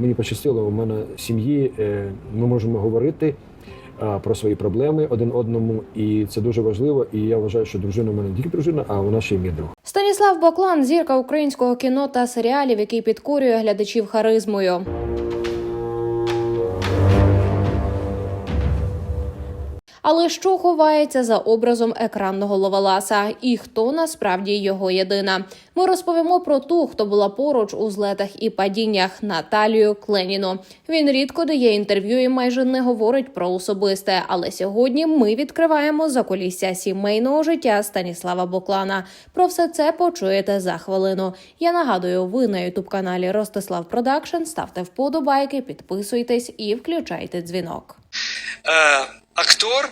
мені пощастило, у мене сім'ї е, ми можемо говорити про свої проблеми один одному, і це дуже важливо. І я вважаю, що дружина у мене не тільки дружина, а вона ще й мій друг. Станіслав Боклан зірка українського кіно та серіалів, який підкорює глядачів харизмою. Але що ховається за образом екранного ловеласа, і хто насправді його єдина? Ми розповімо про ту, хто була поруч у злетах і падіннях Наталію Кленіну. Він рідко дає інтерв'ю і майже не говорить про особисте. Але сьогодні ми відкриваємо закулісся сімейного життя Станіслава Боклана. Про все це почуєте за хвилину. Я нагадую, ви на ютуб каналі Ростислав Продакшн. Ставте вподобайки, підписуйтесь і включайте дзвінок. е, актор,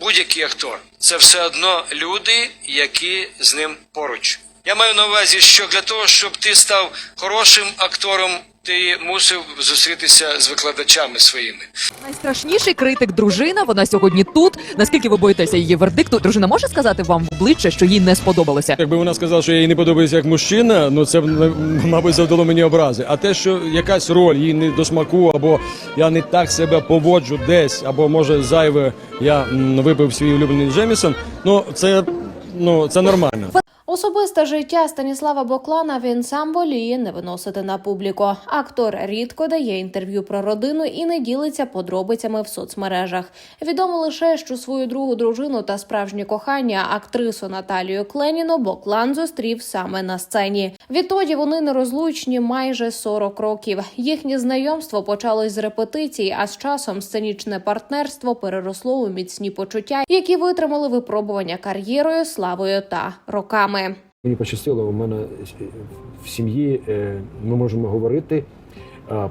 будь-який актор, це все одно люди, які з ним поруч. Я маю на увазі, що для того, щоб ти став хорошим актором, ти мусив зустрітися з викладачами своїми. Найстрашніший критик дружина. Вона сьогодні тут. Наскільки ви боїтеся її вердикту? Дружина може сказати вам в обличчя, що їй не сподобалося? Якби вона сказала, що я їй не подобаюся як мужчина, ну це б, мабуть завдало мені образи. А те, що якась роль їй не до смаку, або я не так себе поводжу десь, або може зайве я м, випив свій улюблений Джемісон, ну це ну це нормально. Особисте життя Станіслава Боклана він сам воліє не виносити на публіку. Актор рідко дає інтерв'ю про родину і не ділиться подробицями в соцмережах. Відомо лише, що свою другу дружину та справжнє кохання актрису Наталію Кленіну Боклан зустрів саме на сцені. Відтоді вони нерозлучні майже 40 років. Їхнє знайомство почалось з репетицій, а з часом сценічне партнерство переросло у міцні почуття, які витримали випробування кар'єрою, славою та роками. Мені пощастило, у мене в сім'ї е, ми можемо говорити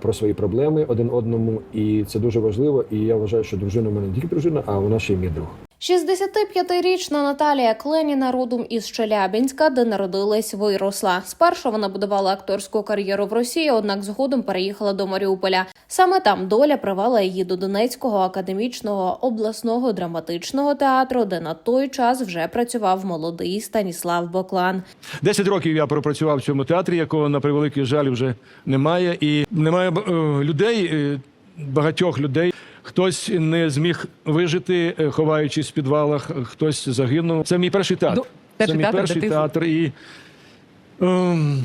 про свої проблеми один одному, і це дуже важливо. І я вважаю, що дружина у мене не тільки дружина, а вона ще й мій друг. 65-річна Наталія Кленіна родом із Челябінська, де народилась, виросла. Спершу вона будувала акторську кар'єру в Росії, однак згодом переїхала до Маріуполя. Саме там доля привела її до Донецького академічного обласного драматичного театру, де на той час вже працював молодий Станіслав Боклан. Десять років я пропрацював в цьому театрі, якого на превеликий жаль вже немає, і немає е, людей, е, багатьох людей. Хтось не зміг вижити, е, ховаючись в підвалах, хтось загинув. Це мій перший театр. Ну, Це мій театр, перший ти- театр, і ем,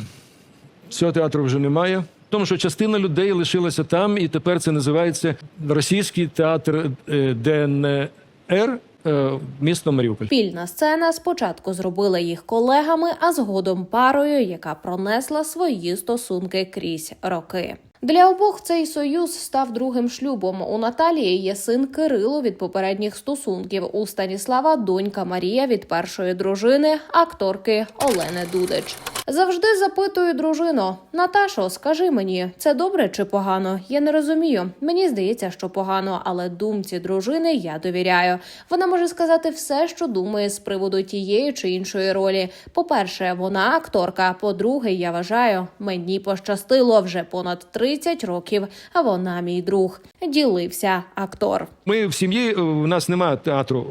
цього театру вже немає. Тому що частина людей лишилася там, і тепер це називається Російський театр е, ДНР, е, місто Маріуполь. Спільна сцена спочатку зробила їх колегами, а згодом парою, яка пронесла свої стосунки крізь роки. Для обох цей союз став другим шлюбом. У Наталії є син Кирило від попередніх стосунків. У Станіслава донька Марія від першої дружини, акторки Олени Дудич. Завжди запитую дружину: Наташо, скажи мені, це добре чи погано? Я не розумію. Мені здається, що погано, але думці дружини я довіряю. Вона може сказати все, що думає з приводу тієї чи іншої ролі. По-перше, вона акторка. По-друге, я вважаю, мені пощастило вже понад 30 років, а вона мій друг. Ділився актор. Ми в сім'ї е, у нас немає театру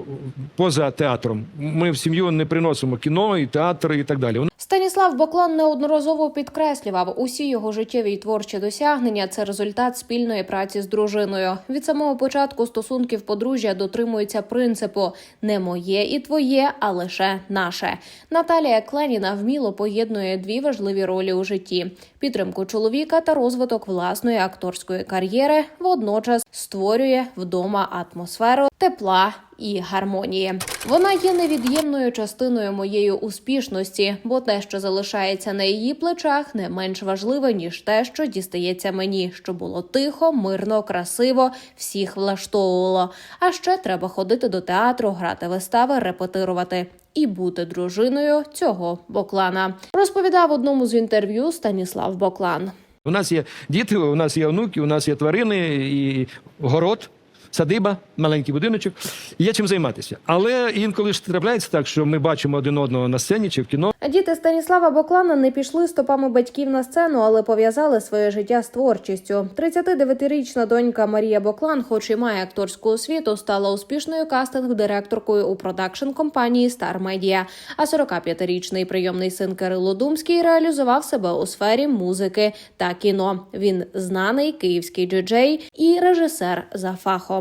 поза театром. Ми в сім'ю не приносимо кіно і театр і так далі. Станіслав Боклан неодноразово підкреслював, усі його життєві й творчі досягнення це результат спільної праці з дружиною. Від самого початку стосунків подружжя дотримуються принципу не моє і твоє, а лише наше. Наталія Кленіна вміло поєднує дві важливі ролі у житті: підтримку чоловіка та розвиток власної акторської кар'єри. Водночас створює вдома атмосферу тепла і гармонії. Вона є невід'ємною частиною моєї успішності, бо те, що залишається на її плечах, не менш важливе ніж те, що дістається мені, що було тихо, мирно, красиво, всіх влаштовувало. А ще треба ходити до театру, грати вистави, репетирувати. І бути дружиною цього Боклана розповідав одному з інтерв'ю Станіслав Боклан. У нас є діти, у нас є онуки, у нас є тварини і город. Садиба, маленький будиночок, і є чим займатися. Але інколи ж трапляється так, що ми бачимо один одного на сцені чи в кіно. Діти Станіслава Боклана не пішли стопами батьків на сцену, але пов'язали своє життя з творчістю. 39-річна донька Марія Боклан, хоч і має акторську освіту, стала успішною кастинг-директоркою у продакшн компанії Star Media. А 45-річний прийомний син Кирило Думський реалізував себе у сфері музики та кіно. Він знаний київський джеджей і режисер за фахом.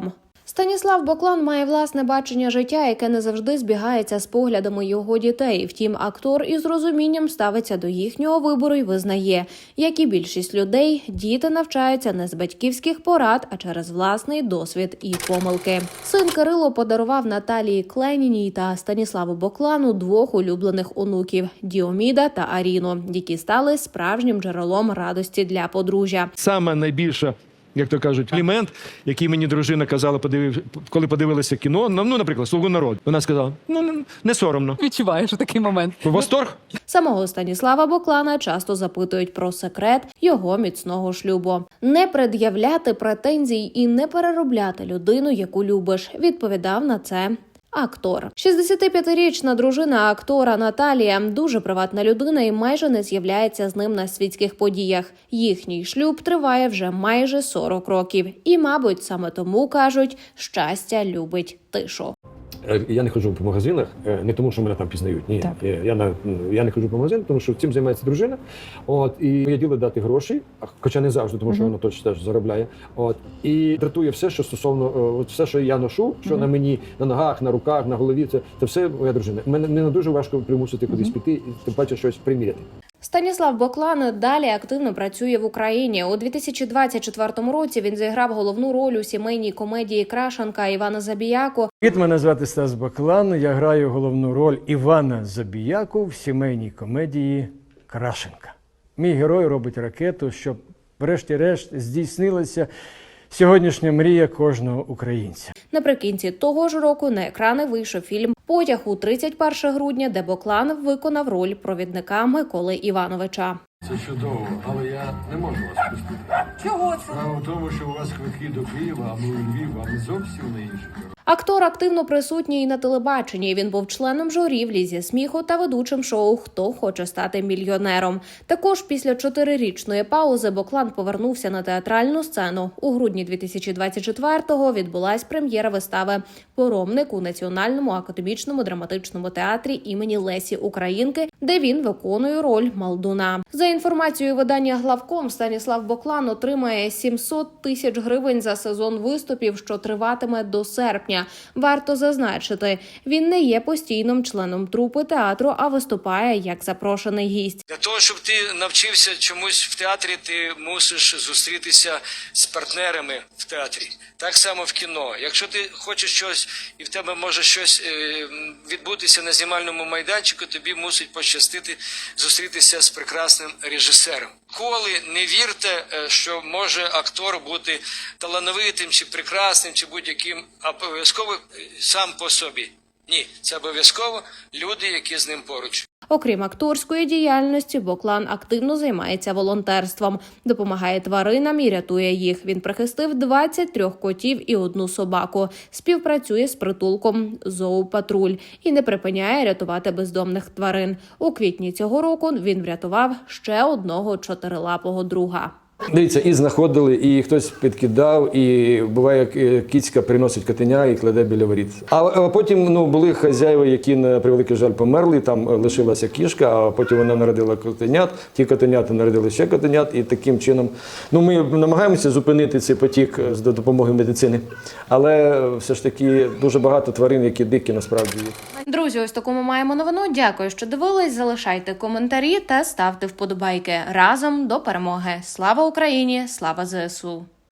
Станіслав Боклан має власне бачення життя, яке не завжди збігається з поглядами його дітей. Втім, актор із розумінням ставиться до їхнього вибору і визнає, як і більшість людей, діти навчаються не з батьківських порад, а через власний досвід і помилки. Син Кирило подарував Наталії Кленіній та Станіславу Боклану двох улюблених онуків Діоміда та Аріну, які стали справжнім джерелом радості для подружжя. Саме найбільша. Як то кажуть, елемент, який мені дружина казала, подивив, коли подивилася кіно. Ну, ну, наприклад, слугу народу. Вона сказала: ну не, соромно. Відчуваєш такий момент. Восторг? Самого Станіслава Боклана часто запитують про секрет його міцного шлюбу. Не пред'являти претензій і не переробляти людину, яку любиш. Відповідав на це. Актор 65-річна дружина актора Наталія дуже приватна людина і майже не з'являється з ним на світських подіях. Їхній шлюб триває вже майже 40 років, і, мабуть, саме тому кажуть, щастя любить тишу. Е, Я не ходжу по магазинах, е, не тому, що мене там пізнають. Ні, Так. Е, я на я не ходжу по магазинах, тому що цим займається дружина. От і моє діло дати гроші, хоча не завжди, тому що вона точно теж заробляє. От і дратує все, що стосовно от все, що я ношу, що на мені, на ногах, на руках, на голові. Це, це все моя дружина. Мене не дуже важко примусити кудись піти, і тим паче щось приміряти. Станіслав Боклан далі активно працює в Україні. У 2024 році він зіграв головну роль у сімейній комедії Крашенка Івана Забіяко. Привіт, мене звати Стас Баклан. Я граю головну роль Івана Забіяку в сімейній комедії Крашенка. Мій герой робить ракету, щоб, врешті-решт, здійснилася сьогоднішня мрія кожного українця. Наприкінці того ж року на екрани вийшов фільм Потяг у 31 грудня, де Боклан виконав роль провідника Миколи Івановича. Це чудово, але я не можу вас пустити. Чого це? Справа в тому, що у вас квитки до Києва, а ми у Львів, а ми зовсім на інших. Актор активно присутній і на телебаченні. Він був членом журі в лізі сміху та ведучим шоу Хто хоче стати мільйонером. Також після чотирирічної паузи Боклан повернувся на театральну сцену. У грудні 2024-го відбулась прем'єра вистави Поромник у Національному академічному драматичному театрі імені Лесі Українки, де він виконує роль Малдуна. За інформацією видання главком Станіслав Боклан отримає 700 тисяч гривень за сезон виступів, що триватиме до серпня. Варто зазначити, він не є постійним членом трупи театру, а виступає як запрошений гість. Для того, щоб ти навчився чомусь в театрі, ти мусиш зустрітися з партнерами в театрі. Так само в кіно. Якщо ти хочеш щось і в тебе може щось е, відбутися на знімальному майданчику, тобі мусить пощастити зустрітися з прекрасним режисером. Коли не вірте, е, що може актор бути талановитим чи прекрасним, чи будь-яким, а обов'язково сам по собі. Ні, це обов'язково люди, які з ним поруч. Окрім акторської діяльності, Боклан активно займається волонтерством, допомагає тваринам і рятує їх. Він прихистив 23 котів і одну собаку. Співпрацює з притулком Зоопатруль і не припиняє рятувати бездомних тварин. У квітні цього року він врятував ще одного чотирилапого друга. Дивіться, і знаходили, і хтось підкидав, і буває, е, кіцька приносить котеня і кладе біля воріт. А, потім ну, були хазяїви, які на превеликий жаль померли. Там е, лишилася кішка, а потім вона народила котенят. Ті котенята народили ще котенят, і таким чином ну, ми намагаємося зупинити цей потік е, з допомогою медицини. Але все ж таки дуже багато тварин, які дикі насправді є. Друзі, ось таку ми маємо новину. Дякую, що дивились. Залишайте коментарі та ставте вподобайки разом до перемоги. Слава Україні! Слава ЗСУ!